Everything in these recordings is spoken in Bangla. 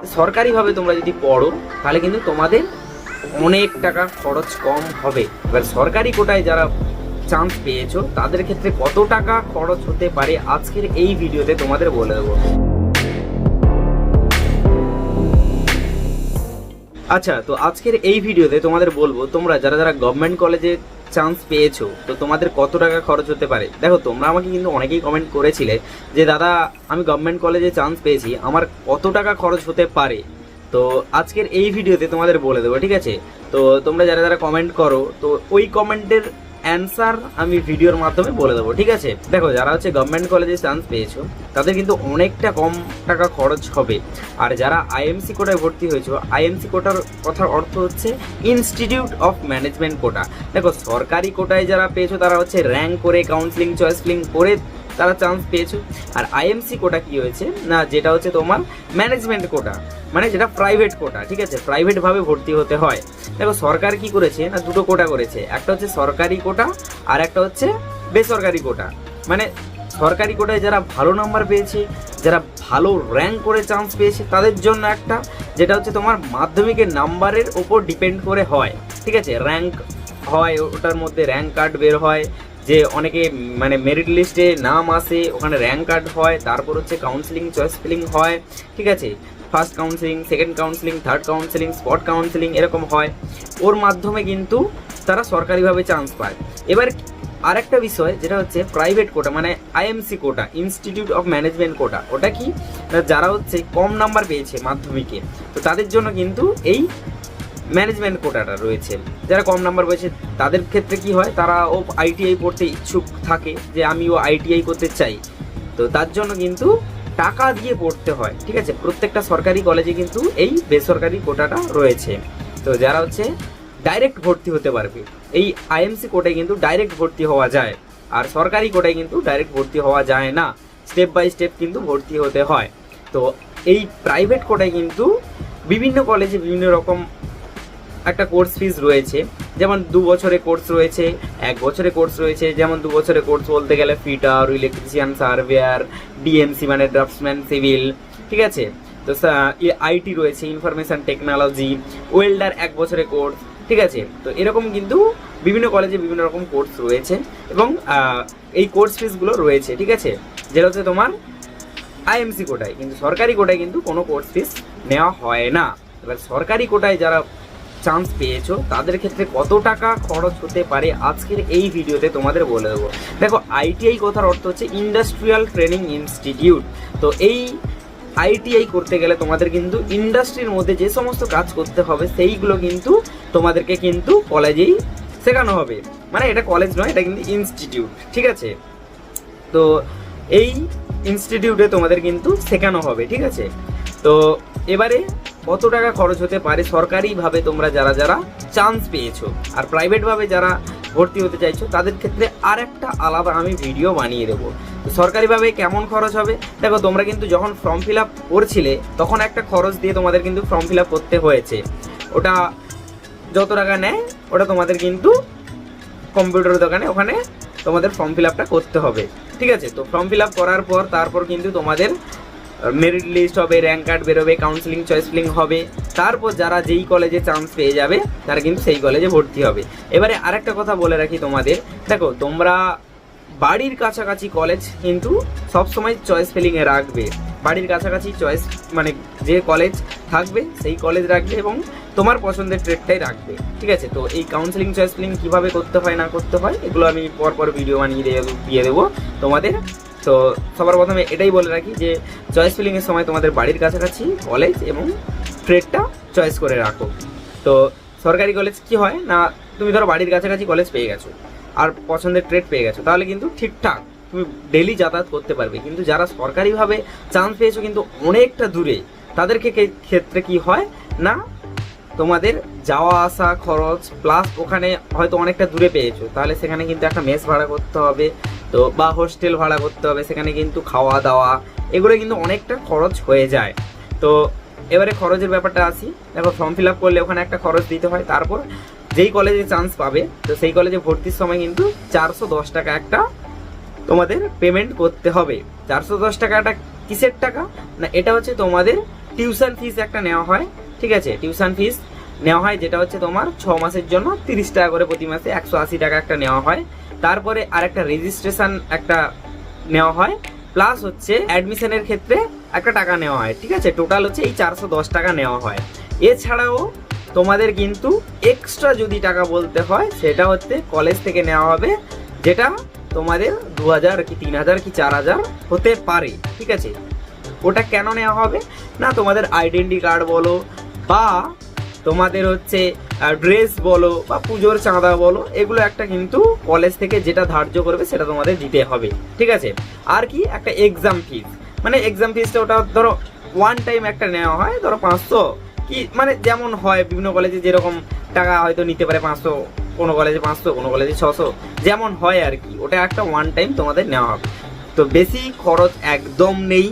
সরকারিভাবে তোমরা যদি পড়ো, তাহলে কিন্তু তোমাদের অনেক টাকা খরচ কম হবে। এবার সরকারি কোটায় যারা চান্স পেয়েছ, তাদের ক্ষেত্রে কত টাকা খরচ হতে পারে আজকের এই ভিডিওতে তোমাদের বলে দেবো। আচ্ছা তো আজকের এই ভিডিওতে তোমাদের বলব, তোমরা যারা যারা গভর্নমেন্ট কলেজে চান্স পেয়েছ, তো তোমাদের কত টাকা খরচ হতে পারে? দেখো, তোমরা আমাকে কিন্তু অনেকেই কমেন্ট করেছিলে যে, দাদা, আমি গভর্নমেন্ট কলেজে চান্স পেয়েছি, আমার কত টাকা খরচ হতে পারে? তো আজকের এই ভিডিওতে তোমাদের বলে দেবো, ঠিক আছে? তো তোমরা যারা যারা কমেন্ট করো, তো ওই কমেন্টের অ্যান্সার আমি ভিডিওর মাধ্যমে বলে দেবো, ঠিক আছে? দেখো, যারা হচ্ছে গভর্নমেন্ট কলেজে চান্স পেয়েছ, তাদের কিন্তু অনেকটা কম টাকা খরচ হবে। আর যারা আইএমসি কোটায় ভর্তি হয়েছো আইএমসি কোটার কথার অর্থ হচ্ছে ইনস্টিটিউট অফ ম্যানেজমেন্ট কোটা। দেখো, সরকারি কোটায় যারা পেয়েছ, তারা হচ্ছে র্যাঙ্ক করে কাউন্সিলিং চয়েস চয়েসলিং করে তারা চান্স পেয়েছ। আর আইএমসি কোটা কি হয়েছে? না, যেটা হচ্ছে তোমার ম্যানেজমেন্ট কোটা মানে যেটা প্রাইভেট কোটা ঠিক আছে? প্রাইভেট ভাবে ভর্তি হতে হয়। দেখো, সরকার কি করেছে? না, দুটো কোটা করেছে। একটা হচ্ছে সরকারি কোটা আর একটা হচ্ছে বেসরকারি কোটা মানে সরকারি কোটায় যারা ভালো নাম্বার পেয়েছে, যারা ভালো র্যাঙ্ক করে চান্স পেয়েছে, তাদের জন্য একটা, যেটা হচ্ছে তোমার মাধ্যমিকের নাম্বারের ওপর ডিপেন্ড করে হয়। ঠিক আছে? র্যাঙ্ক হয়, ওটার মধ্যে র্যাঙ্ক কার্ড বের হয়। যে অনেকে মানে মেরিট লিস্টে নাম আসে, ওখানে র্যাঙ্ক কার্ড হয়, তারপর হচ্ছে কাউন্সিলিং চয়েস ফিলিং হয়, ঠিক আছে? First counselling second counselling third counselling spot counselling এরকম হয়। ওর মাধ্যমে কিন্তু তারা সরকারিভাবে চান্স পায়। এবার আরেকটা বিষয়, যেটা হচ্ছে প্রাইভেট কোটা মানে IMC quota institute of management quota ওটা কি? যারা হচ্ছে কম নাম্বার পেয়েছে মাধ্যমিকে, তো তাদের জন্য কিন্তু এই ম্যানেজমেন্ট কোটাটা রয়েছে। যারা কম নাম্বার পেয়েছে, তাদের ক্ষেত্রে কি হয়? তারা ও আইটিআই পড়তে ইচ্ছুক থাকে যে, আমি ও আইটিআই করতে চাই। তো তার জন্য কিন্তু টাকা দিয়ে পড়তে হয়, ঠিক আছে? প্রত্যেকটা সরকারি কলেজে কিন্তু এই বেসরকারি কোটাটা রয়েছে। তো যারা হচ্ছে ডাইরেক্ট ভর্তি হতে পারবে, এই আইএমসি কোটায় কিন্তু ডাইরেক্ট ভর্তি হওয়া যায়। আর সরকারি কোটায় কিন্তু ডাইরেক্ট ভর্তি হওয়া যায় না। স্টেপ বাই স্টেপ কিন্তু ভর্তি হতে হয়। তো এই প্রাইভেট কোটায় কিন্তু বিভিন্ন কলেজে বিভিন্ন রকম একটা কোর্স ফিস রয়েছে। যেমন দু বছরে কোর্স রয়েছে, এক বছরে কোর্স রয়েছে, যেমন দু বছরের কোর্স বলতে গেলে ফিটার ইলেকট্রিশিয়ান সার্ভেয়ার ডিএমসি মানে ড্রাফটসম্যান সিভিল ঠিক আছে? তো আইটি রয়েছে ইনফরমেশন টেকনোলজি ওয়েল্ডার এক বছরে কোর্স ঠিক আছে? তো এরকম কিন্তু বিভিন্ন কলেজে বিভিন্ন রকম কোর্স রয়েছে এবং এই কোর্স ফিসগুলো রয়েছে, ঠিক আছে? যেটা হচ্ছে তোমার আইএমসি কোটায়, কিন্তু সরকারি কোটায় কিন্তু কোনো কোর্স ফিস নেওয়া হয় না। এবার সরকারি কোটায় যারা চান্স পেয়েছ, তাদের ক্ষেত্রে কত টাকা খরচ হতে পারে আজকের এই ভিডিওতে তোমাদের বলে দেবো। দেখো আইটিআই কথার অর্থ হচ্ছে ইন্ডাস্ট্রিয়াল ট্রেনিং ইনস্টিটিউট তো এই আইটিআই করতে গেলে তোমাদের কিন্তু ইন্ডাস্ট্রির মধ্যে যে সমস্ত কাজ করতে হবে, সেইগুলো কিন্তু তোমাদেরকে কিন্তু কলেজেই শেখানো হবে। মানে এটা কলেজ নয়, এটা কিন্তু ইনস্টিটিউট ঠিক আছে? তো এই ইনস্টিটিউটে তোমাদের কিন্তু শেখানো হবে, ঠিক আছে? তো এবারে কত টাকা খরচ হতে পারে সরকারিভাবে তোমরা যারা যারা চান্স পেয়েছ? আর প্রাইভেটভাবে যারা ভর্তি হতে চাইছো, তাদের ক্ষেত্রে আর একটা আলাদা আমি ভিডিও বানিয়ে দেবো। তো সরকারিভাবে কেমন খরচ হবে? দেখো, তোমরা কিন্তু যখন ফর্ম ফিল আপ করছিলে, তখন একটা খরচ দিয়ে তোমাদের কিন্তু ফর্ম ফিল আপ করতে হয়েছে। ওটা যত টাকা নেয়, ওটা তোমাদের কিন্তু কম্পিউটার দোকানে ওখানে তোমাদের ফর্ম ফিল আপটা করতে হবে। ঠিক আছে? তো ফর্ম ফিল আপ করার পর, তারপর কিন্তু তোমাদের মেরিট লিস্ট হবে র্যাঙ্ক কার্ড বেরোবে কাউন্সিলিং চয়েস হবে। তারপর যারা যেই কলেজে চান্স পেয়ে যাবে, তারা কিন্তু সেই কলেজে ভর্তি হবে। এবারে আরেকটা কথা বলে রাখি তোমাদের। দেখো, তোমরা বাড়ির কাছাকাছি কলেজ কিন্তু সবসময় চয়েস ফিলিংয়ে রাখবে। বাড়ির কাছাকাছি চয়েস মানে যে কলেজ থাকবে, সেই কলেজ রাখবে এবং তোমার পছন্দের ট্রেডটাই রাখবে। ঠিক আছে? তো এই কাউন্সিলিং চয়েস ফিলিং কীভাবে করতে হয়, না করতে হয়, এগুলো আমি পর পর ভিডিও বানিয়ে দিয়ে দেবো। তোমাদের তো সবার প্রথমে এটাই বলে রাখি যে চয়েস ফিলিংয়ের সময় তোমাদের বাড়ির কাছাকাছি কলেজ এবং ট্রেডটা চয়েস করে রাখো। তো সরকারি কলেজ কি হয় না, তুমি ধরো বাড়ির কাছাকাছি কলেজ পেয়ে গেছো, আর পছন্দের ট্রেড পেয়ে গেছো, তাহলে কিন্তু ঠিকঠাক, তুমি ডেলি যাতায়াত করতে পারবে। কিন্তু যারা সরকারিভাবে চান্স পেয়েছ কিন্তু অনেকটা দূরে, তাদেরকে ক্ষেত্রে কি হয় না, তোমাদের যাওয়া আসা খরচ প্লাস ওখানে হয়তো অনেকটা দূরে পেয়েছ, তাহলে সেখানে কিন্তু একটা মেস ভাড়া করতে হবে তো বা হোস্টেল ভাড়া করতে হবে, সেখানে কিন্তু খাওয়া দাওয়া এগুলো কিন্তু অনেকটা খরচ হয়ে যায়। তো এবারে খরচের ব্যাপারটা আসি। দেখো ফর্ম ফিল আপ করলে ওখানে একটা খরচ দিতে হয়, তারপর যেই কলেজে চান্স পাবে, তো সেই কলেজে ভর্তির সময় কিন্তু চারশো দশ টাকা একটা তোমাদের পেমেন্ট করতে হবে। চারশো দশ টাকাটা কিসের টাকা? না, এটা হচ্ছে তোমাদের টিউশন ফিস একটা নেওয়া হয়, ঠিক আছে? টিউশন ফিস নেওয়া হয়, যেটা হচ্ছে তোমার ছ মাসের জন্য তিরিশ টাকা করে প্রতি মাসে একশো আশি টাকা একটা নেওয়া হয়। তারপরে আর একটা রেজিস্ট্রেশন একটা নেওয়া হয় প্লাস হচ্ছে অ্যাডমিশনের ক্ষেত্রে একটা টাকা নেওয়া হয়, ঠিক আছে? টোটাল হচ্ছে এই চারশো দশ টাকা নেওয়া হয়। এছাড়াও তোমাদের কিন্তু এক্সট্রা যদি টাকা বলতে হয়, সেটা হচ্ছে কলেজ থেকে নেওয়া হবে, যেটা তোমাদের দু হাজার কি তিন হাজার কি চার হাজার হতে পারে, ঠিক আছে? ওটা কেন নেওয়া হবে? না তোমাদের আইডেন্টি কার্ড বলো, বা তোমাদের হচ্ছে ড্রেস বলো বা পুজোর চাঁদা বলো, এগুলো একটা কিন্তু কলেজ থেকে যেটা ধার্য করবে সেটা তোমাদের দিতে হবে। ঠিক আছে? আর কি? একটা এক্সাম ফিস মানে এক্সাম ফিসটা ওটা ধরো ওয়ান টাইম একটা নেওয়া হয়, ধরো পাঁচশো। কি? মানে যেমন হয়, বিভিন্ন কলেজে যেরকম টাকা হয়তো নিতে পারে পাঁচশো, কোনো কলেজে পাঁচশো, কোনো কলেজে ছশো। যেমন হয় আর কি, ওটা একটা ওয়ান টাইম তোমাদের নেওয়া হবে। তো বেশি খরচ একদম নেই।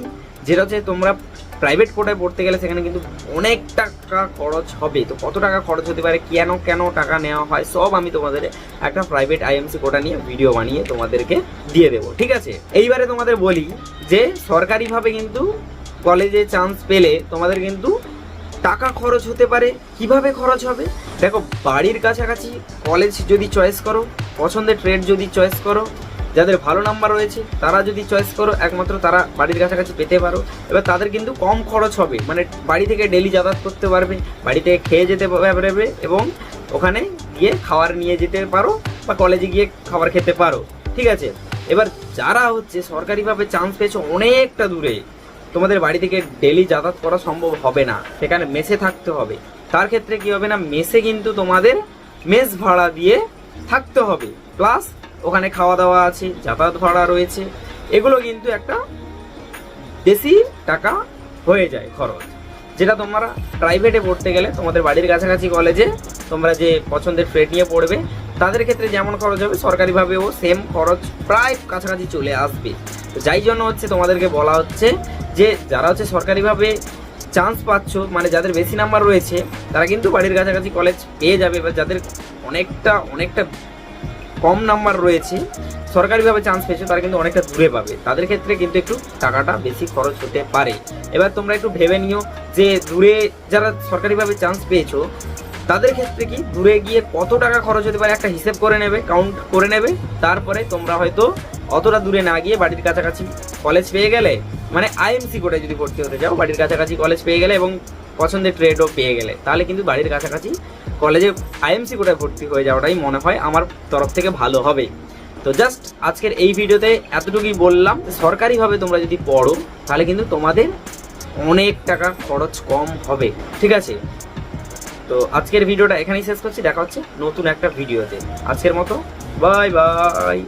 যেটা হচ্ছে তোমরা প্রাইভেট কোটায় পড়তে গেলে সেখানে কিন্তু অনেক টাকা খরচ হবে। তো কত টাকা খরচ হতে পারে, কেন কেন টাকা নেওয়া হয়, সব আমি তোমাদের একটা প্রাইভেট আইএমসি কোটা নিয়ে ভিডিও বানিয়ে তোমাদেরকে দিয়ে দেবো, ঠিক আছে? এইবারে তোমাদের বলি যে, সরকারিভাবে কিন্তু কলেজে চান্স পেলে তোমাদের কিন্তু টাকা খরচ হতে পারে। কীভাবে খরচ হবে? দেখো, বাড়ির কাছাকাছি কলেজ যদি চয়েস করো, পছন্দের ট্রেড যদি চয়েস করো যাদের ভালো নাম্বার রয়েছে, তারা যদি চয়েস করো, একমাত্র তারা বাড়ির কাছাকাছি পেতে পারো। এবার তাদের কিন্তু কম খরচ হবে। মানে বাড়ি থেকে ডেলি যাতায়াত করতে পারবে, বাড়ি থেকে খেয়ে যেতে পারবে এবং ওখানে গিয়ে খাবার নিয়ে যেতে পারো বা কলেজে গিয়ে খাবার খেতে পারো। ঠিক আছে? এবার যারা হচ্ছে সরকারিভাবে চান্স পেয়েছে অনেকটা দূরে, তোমাদের বাড়ি থেকে ডেলি যাতায়াত করা সম্ভব হবে না। সেখানে মেসে থাকতে হবে। তার ক্ষেত্রে কি হবে না? মেসে কিন্তু তোমাদের মেস ভাড়া দিয়ে থাকতে হবে। প্লাস ওখানে খাওয়া দাওয়া আছে, যাতায়াত ভাড়া রয়েছে। এগুলো কিন্তু একটা বেশি টাকা হয়ে যায় খরচ। যেটা তোমরা প্রাইভেটে পড়তে গেলে, তোমাদের বাড়ির কাছাকাছি কলেজে তোমরা যে পছন্দের ট্রেড নিয়ে পড়বে, তাদের ক্ষেত্রে যেমন খরচ হবে, সরকারিভাবেও সেম খরচ প্রায় কাছাকাছি চলে আসবে। যাই জন্য হচ্ছে তোমাদেরকে বলা হচ্ছে যে, যারা হচ্ছে সরকারিভাবে চান্স পাচ্ছ মানে যাদের বেশি নাম্বার রয়েছে, তারা কিন্তু বাড়ির কাছাকাছি কলেজ পেয়ে যাবে, বা যাদের অনেকটা অনেকটা কম নাম্বার রয়েছে, সরকারিভাবে চান্স পেয়েছে, তারা কিন্তু অনেকটা দূরে পাবে। তাদের ক্ষেত্রে কিন্তু একটু টাকাটা বেশি খরচ হতে পারে। এবার তোমরা একটু ভেবে নিও যে দূরে যারা সরকারিভাবে চান্স পেয়েছ, তাদের ক্ষেত্রে কি দূরে গিয়ে কত টাকা খরচ হতে পারে একটা হিসেব করে নেবে কাউন্ট করে নেবে, তারপরে তোমরা হয়তো অতটা দূরে না গিয়ে বাড়ির কাছাকাছি কলেজ পেয়ে গেলে মানে আইএমসি কোটায় যদি ভর্তি হতে যাও, বাড়ির কাছাকাছি কলেজ পেয়ে গেলে এবং পছন্দের ট্রেডও পেয়ে গেলে। তাহলে কিন্তু বাড়ির কাছাকাছি কলেজে আইএমসি কোটায় ভর্তি হয়ে যাওয়াটাই মনে হয় আমার তরফ থেকে ভালো হবে। তো জাস্ট আজকের এই ভিডিওতে এতটুকুই বললাম, সরকারিভাবে তোমরা যদি পড়ো, তাহলে কিন্তু তোমাদের অনেক টাকা খরচ কম হবে। ঠিক আছে? তো আজকের ভিডিওটা এখানেই শেষ করছি, দেখা হচ্ছে নতুন একটা ভিডিওতে। আজকের মতো বাই বাই